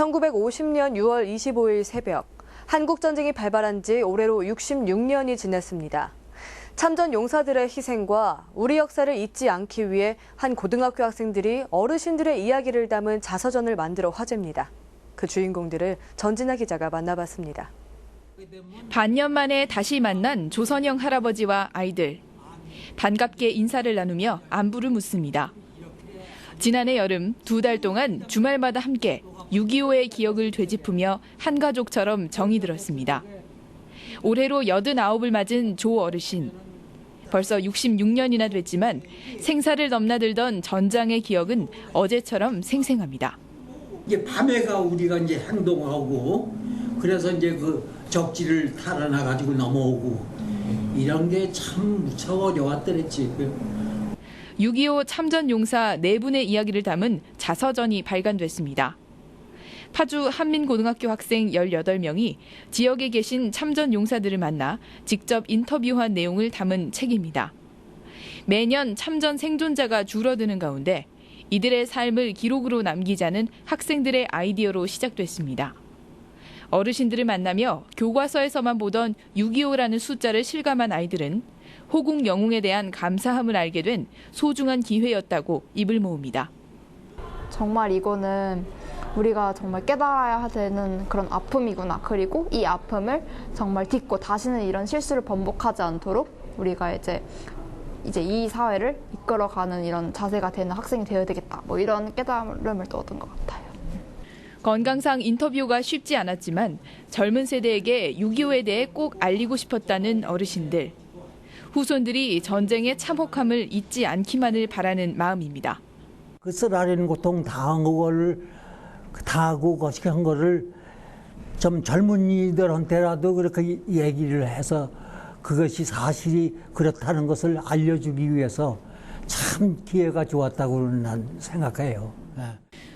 1950년 6월 25일 새벽 한국전쟁이 발발한 지 올해로 66년이 지났습니다. 참전 용사들의 희생과 우리 역사를 잊지 않기 위해 한 고등학교 학생들이 어르신들의 이야기를 담은 자서전을 만들어 화제입니다. 그 주인공들을 전진아 기자가 만나봤습니다. 반년 만에 다시 만난 조선영 할아버지와 아이들. 반갑게 인사를 나누며 안부를 묻습니다. 지난해 여름 두 달 동안 주말마다 함께 6.25의 기억을 되짚으며 한 가족처럼 정이 들었습니다. 올해로 89을 맞은 조 어르신. 벌써 66년이나 됐지만 생사를 넘나들던 전장의 기억은 어제처럼 생생합니다. 이제 밤에가 우리가 이제 행동하고 그래서 이제 그 적지를 탈환해 가지고 넘어오고 이런 게 참 무척 어려웠더랬지. 6.25 참전 용사 네 분의 이야기를 담은 자서전이 발간됐습니다. 파주 한민고등학교 학생 18명이 지역에 계신 참전 용사들을 만나 직접 인터뷰한 내용을 담은 책입니다. 매년 참전 생존자가 줄어드는 가운데 이들의 삶을 기록으로 남기자는 학생들의 아이디어로 시작됐습니다. 어르신들을 만나며 교과서에서만 보던 6.25라는 숫자를 실감한 아이들은 호국 영웅에 대한 감사함을 알게 된 소중한 기회였다고 입을 모읍니다. 정말 이거는 우리가 정말 깨달아야 되는 그런 아픔이구나. 그리고 이 아픔을 정말 딛고 다시는 이런 실수를 번복하지 않도록 우리가 이제 이제 이 사회를 이끌어가는 이런 자세가 되는 학생이 되어야 되겠다. 뭐 이런 깨달음을 또 얻은 것 같아요. 건강상 인터뷰가 쉽지 않았지만 젊은 세대에게 6.25에 대해 꼭 알리고 싶었다는 어르신들. 후손들이 전쟁의 참혹함을 잊지 않기만을 바라는 마음입니다. 그 쓰라리는 고통 당한 거를 당하고 거식한 거를 좀 젊은이들한테라도 그렇게 얘기를 해서 그것이 사실이 그렇다는 것을 알려주기 위해서 참 기회가 좋았다고 난 생각해요.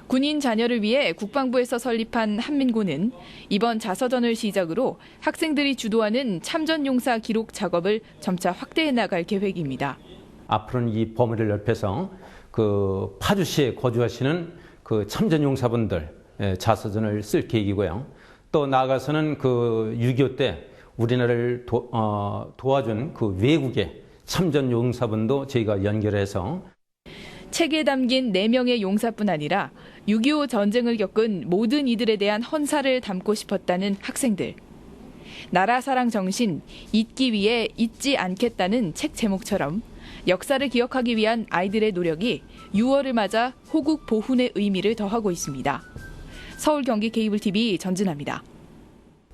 예. 군인 자녀를 위해 국방부에서 설립한 한민고는 이번 자서전을 시작으로 학생들이 주도하는 참전용사 기록 작업을 점차 확대해 나갈 계획입니다. 앞으로는 이 범위를 넓혀서 그 파주시에 거주하시는 그 참전용사분들 예, 자서전을 쓸 계획이고요. 또 나아가서는 그 6.25 때 우리나라를 도, 어, 도와준 그 외국의 참전용사분도 저희가 연결해서 책에 담긴 4명의 용사뿐 아니라 6.25 전쟁을 겪은 모든 이들에 대한 헌사를 담고 싶었다는 학생들. 나라 사랑 정신, 잊기 위해 잊지 않겠다는 책 제목처럼 역사를 기억하기 위한 아이들의 노력이 6월을 맞아 호국 보훈의 의미를 더하고 있습니다. 서울 경기 케이블 TV 전진합니다.